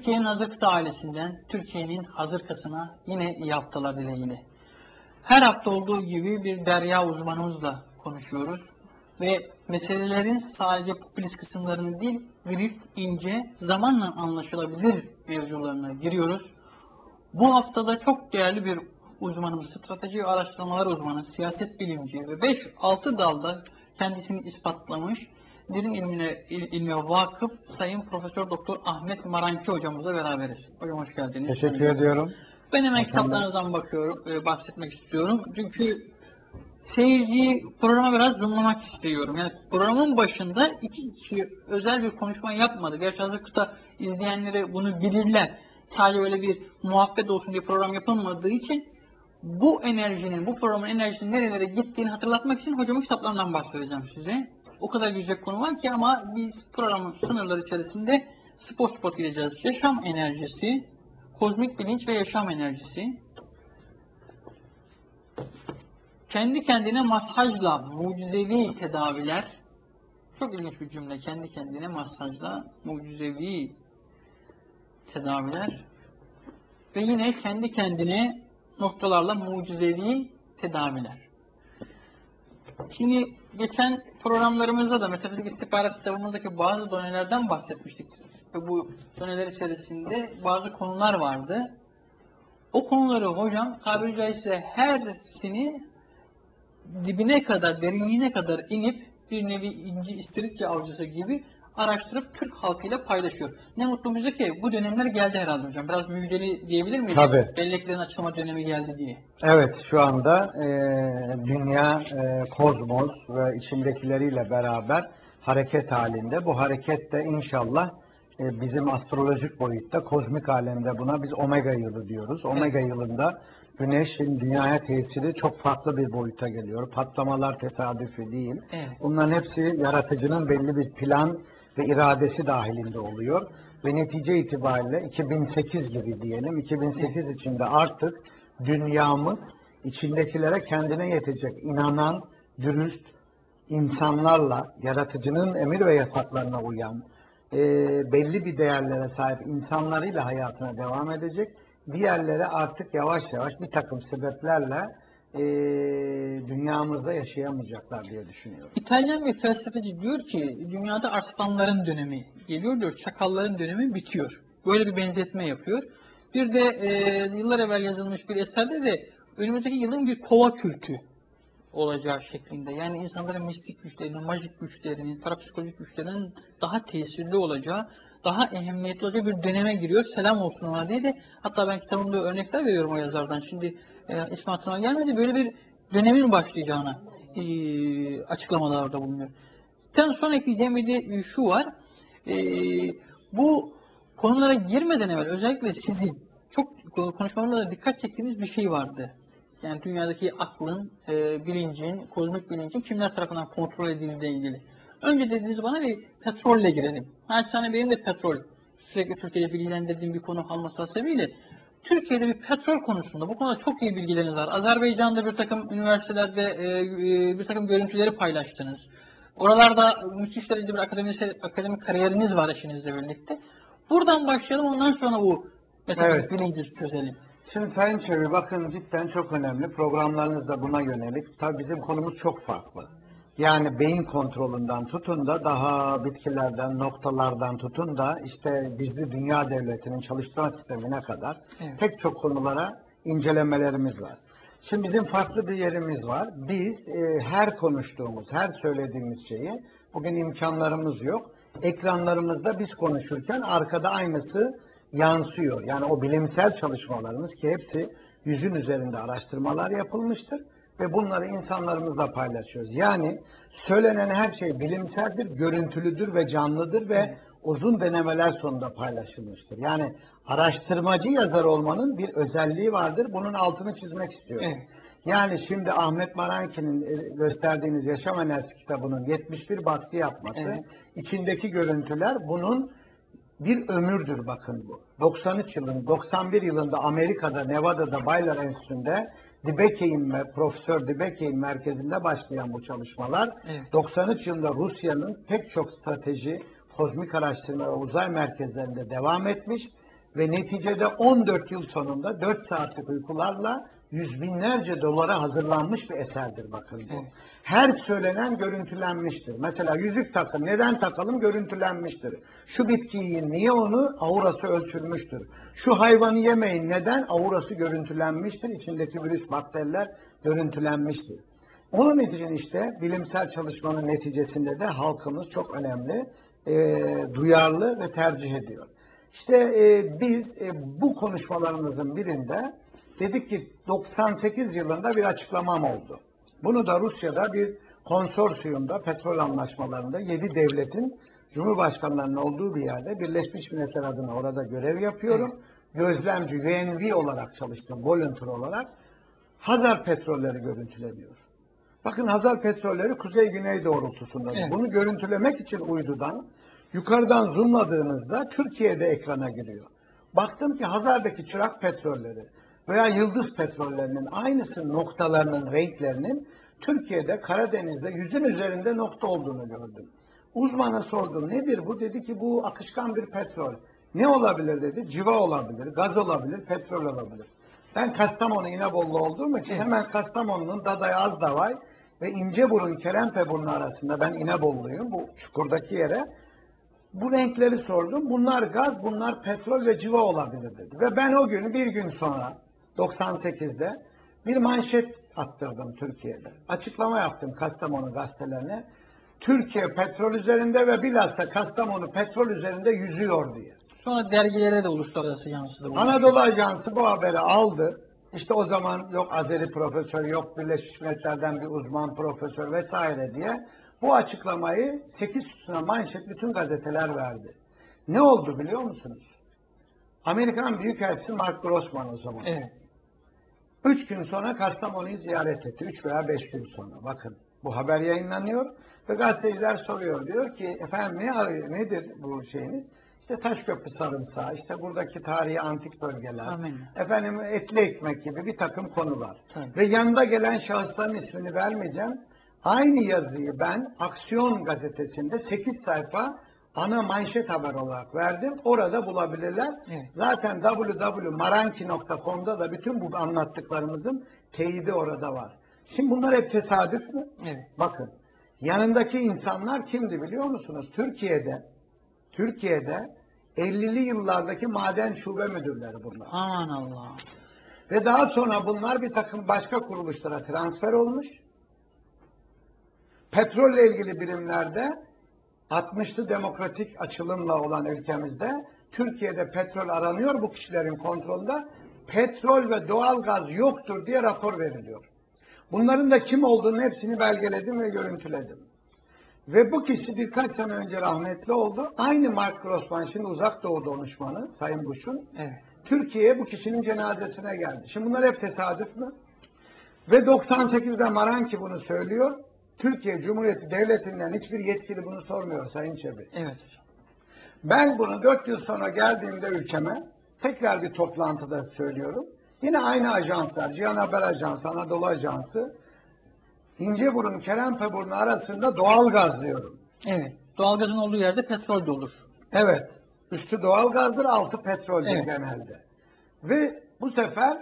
Türkiye'nin hazır ailesinden Türkiye'nin hazır kasına yine iyi haftalar dileğiyle. Her hafta olduğu gibi bir derya uzmanımızla konuşuyoruz. Ve meselelerin sadece popülist kısımlarını değil, grift, ince, zamanla anlaşılabilir mevzularına giriyoruz. Bu haftada çok değerli bir uzmanımız, strateji ve araştırmalar uzmanı, siyaset bilimci ve 5-6 dalda kendisini ispatlamış, derin ilmine, il- ilme vakıf Sayın Profesör Doktor Ahmet Maranki hocamızla beraberiz. Hocam hoş geldiniz. Teşekkür ediyorum. Ben hemen kitaplarınızdan bakıyorum, e, bahsetmek istiyorum. Çünkü seyirciyi programa biraz zoomlamak istiyorum. Yani programın başında iki kişi özel bir konuşma yapmadı. Gerçi hazır kıta izleyenleri bunu bilirler. Sadece öyle bir muhabbet olsun diye program yapılmadığı için bu enerjinin, bu programın enerjisinin nerelere gittiğini hatırlatmak için hocamın kitaplarından bahsedeceğim size. O kadar güzel konu var ki ama biz programın sınırları içerisinde spot spot gideceğiz. Yaşam enerjisi, kozmik bilinç ve yaşam enerjisi. Kendi kendine masajla mucizevi tedaviler. Çok ilginç bir cümle. Kendi kendine masajla mucizevi tedaviler. Ve yine kendi kendine noktalarla mucizevi tedaviler. Şimdi geçen programlarımızda da Metafizik İstihbarat kitabımızdaki bazı donelerden bahsetmiştik. Ve bu doneler içerisinde bazı konular vardı. O konuları hocam tabiri caizse hersini dibine kadar, derinliğine kadar inip bir nevi inci istiridye avcısı gibi araştırıp Türk halkıyla paylaşıyor. Ne mutlu bize ki bu dönemler geldi herhalde hocam. Biraz müjdeli diyebilir miyiz? Tabii. Belleklerin açılma dönemi geldi diye. Evet şu anda e, dünya e, kozmos ve içindekileriyle beraber hareket halinde. Bu hareket de inşallah e, bizim astrolojik boyutta kozmik alemde buna biz omega yılı diyoruz. Omega yılında güneşin dünyaya tesiri çok farklı bir boyuta geliyor. Patlamalar tesadüfi değil. Evet. Bunların hepsi yaratıcının belli bir plan ve iradesi dahilinde oluyor. Ve netice itibariyle 2008 gibi diyelim, 2008 içinde artık dünyamız içindekilere kendine yetecek, inanan, dürüst insanlarla, yaratıcının emir ve yasaklarına uyan, e, belli bir değerlere sahip insanlarıyla hayatına devam edecek. Diğerleri artık yavaş yavaş bir takım sebeplerle e, dünyamızda yaşayamayacaklar diye düşünüyorum. İtalyan bir felsefeci diyor ki dünyada arslanların dönemi geliyor diyor, çakalların dönemi bitiyor. Böyle bir benzetme yapıyor. Bir de e, yıllar evvel yazılmış bir eserde de önümüzdeki yılın bir kova kültü olacağı şeklinde. Yani insanların mistik güçlerinin, majik güçlerinin, parapsikolojik güçlerinin daha tesirli olacağı, daha ehemmiyetli olacağı bir döneme giriyor. Selam olsun ona diye de hatta ben kitabımda örnekler veriyorum o yazardan. Şimdi e, ismi hatırıma gelmedi. Böyle bir dönemin başlayacağına e, açıklamalarda bulunuyor. Ten son ekleyeceğim bir de şu var. E, bu konulara girmeden evvel özellikle sizin çok konuşmalarında da dikkat çektiğiniz bir şey vardı. Yani dünyadaki aklın, e, bilincin, kozmik bilincin kimler tarafından kontrol edildiğiyle ilgili. Önce dediniz bana bir petrolle girelim. Naçizane benim de petrol, sürekli Türkiye'de bilgilendirdiğim bir konu olması hasebiyle Türkiye'de bir petrol konusunda bu konuda çok iyi bilgileriniz var. Azerbaycan'da bir takım üniversitelerde e, e, bir takım görüntüleri paylaştınız. Oralarda müthiş derecede bir akademik, akademik kariyeriniz var eşinizle birlikte. Buradan başlayalım ondan sonra bu metafizik Evet. bilinci çözelim. Şimdi Sayın Çevir bakın cidden çok önemli. Programlarınız da buna yönelik. Tabii bizim konumuz çok farklı. Yani beyin kontrolünden tutun da daha bitkilerden, noktalardan tutun da işte gizli dünya devletinin çalıştırma sistemine kadar Evet. pek çok konulara incelemelerimiz var. Şimdi bizim farklı bir yerimiz var. Biz e, her konuştuğumuz, her söylediğimiz şeyi, bugün imkanlarımız yok. Ekranlarımızda biz konuşurken arkada aynısı yansıyor. Yani o bilimsel çalışmalarımız ki hepsi yüzün üzerinde araştırmalar yapılmıştır ve bunları insanlarımızla paylaşıyoruz. Yani söylenen her şey bilimseldir, görüntülüdür ve canlıdır ve uzun denemeler sonunda paylaşılmıştır. Yani araştırmacı yazar olmanın bir özelliği vardır. Bunun altını çizmek istiyorum. Evet. Yani şimdi Ahmet Maranki'nin e, gösterdiğiniz Yaşam Enerjisi kitabının 71 baskı yapması, Evet. içindeki görüntüler bunun bir ömürdür bakın bu. 93 yılın, 91 yılında Amerika'da, Nevada'da Baylor Enstitüsü'nde Dibekey'in ve Profesör Dibekey'in merkezinde başlayan bu çalışmalar Evet. 93 yılında Rusya'nın pek çok strateji, kozmik araştırma ve uzay merkezlerinde devam etmiş ve neticede 14 yıl sonunda 4 saatlik uykularla yüz binlerce dolara hazırlanmış bir eserdir bakın bu. Evet. Her söylenen görüntülenmiştir. Mesela yüzük takın. Neden takalım? Görüntülenmiştir. Şu bitkiyi yiyin. Niye onu? Aurası ölçülmüştür. Şu hayvanı yemeyin. Neden? Aurası görüntülenmiştir. İçindeki virüs, bakteriler görüntülenmiştir. Onun için işte bilimsel çalışmanın neticesinde de halkımız çok önemli, e, duyarlı ve tercih ediyor. İşte e, biz e, bu konuşmalarımızın birinde dedik ki 98 yılında bir açıklamam oldu. Bunu da Rusya'da bir konsorsiyumda petrol anlaşmalarında 7 devletin Cumhurbaşkanlarının olduğu bir yerde Birleşmiş Milletler adına orada görev yapıyorum. Gözlemci, UNV olarak çalıştım, volunteer olarak. Hazar petrolleri görüntüleniyor. Bakın Hazar petrolleri kuzey-güney doğrultusunda. Evet. Bunu görüntülemek için uydudan yukarıdan zoomladığınızda Türkiye'de ekrana giriyor. Baktım ki Hazar'daki çırak petrolleri veya yıldız petrollerinin aynısı noktalarının renklerinin Türkiye'de Karadeniz'de yüzün üzerinde nokta olduğunu gördüm. Uzmana sordum nedir bu? Dedi ki bu akışkan bir petrol. Ne olabilir dedi. Civa olabilir, gaz olabilir, petrol olabilir. Ben Kastamonu İnebolu olduğum için Evet. hemen Kastamonu'nun Daday Azdavay ve İnceburun Kerempeburnu arasında ben İnebolu'luyum bu çukurdaki yere. Bu renkleri sordum. Bunlar gaz, bunlar petrol ve civa olabilir dedi. Ve ben o gün bir gün sonra 98'de bir manşet attırdım Türkiye'de. Açıklama yaptım Kastamonu gazetelerine. Türkiye petrol üzerinde ve bilhassa Kastamonu petrol üzerinde yüzüyor diye. Sonra dergilere de uluslararası yansıdı. bu. Anadolu Ajansı bu haberi aldı. İşte o zaman yok Azeri profesör, yok Birleşmiş Milletler'den bir uzman profesör vesaire diye bu açıklamayı 8 sütuna manşet bütün gazeteler verdi. Ne oldu biliyor musunuz? Amerikan Büyükelçisi Mark Grossman o zaman. Evet. Üç gün sonra Kastamonu'yu ziyaret etti. Üç veya beş gün sonra. Bakın bu haber yayınlanıyor ve gazeteciler soruyor. Diyor ki efendim ne arıyor, nedir bu şeyiniz? İşte Taşköprü sarımsağı, işte buradaki tarihi antik bölgeler, Amin. efendim etli ekmek gibi bir takım konular. Tabii. Ve yanında gelen şahısların ismini vermeyeceğim. Aynı yazıyı ben Aksiyon gazetesinde 8 sayfa ana manşet haber olarak verdim. Orada bulabilirler. Evet. Zaten www.maranki.com'da da bütün bu anlattıklarımızın teyidi orada var. Şimdi bunlar hep tesadüf mü? Evet. Bakın yanındaki insanlar kimdi biliyor musunuz? Türkiye'de Türkiye'de 50'li yıllardaki maden şube müdürleri bunlar. Aman Allah. Ve daha sonra bunlar bir takım başka kuruluşlara transfer olmuş. Petrolle ilgili birimlerde 60'lı demokratik açılımla olan ülkemizde Türkiye'de petrol aranıyor bu kişilerin kontrolünde. Petrol ve doğal gaz yoktur diye rapor veriliyor. Bunların da kim olduğunu hepsini belgeledim ve görüntüledim. Ve bu kişi birkaç sene önce rahmetli oldu. Aynı Mark Grossman şimdi uzak doğu danışmanı Sayın Bush'un Evet. Türkiye'ye bu kişinin cenazesine geldi. Şimdi bunlar hep tesadüf mü? Ve 98'de Maranki bunu söylüyor. Türkiye Cumhuriyeti Devleti'nden hiçbir yetkili bunu sormuyor Sayın Çebi. Evet hocam. Ben bunu 4 yıl sonra geldiğimde ülkeme tekrar bir toplantıda söylüyorum. Yine aynı ajanslar, Cihan Haber Ajansı, Anadolu Ajansı, İnceburun, Kerempeburnu arasında doğal gaz diyorum. Evet. Doğalgazın olduğu yerde petrol de olur. Evet. Üstü doğal gazdır, altı petroldür Evet. genelde. Ve bu sefer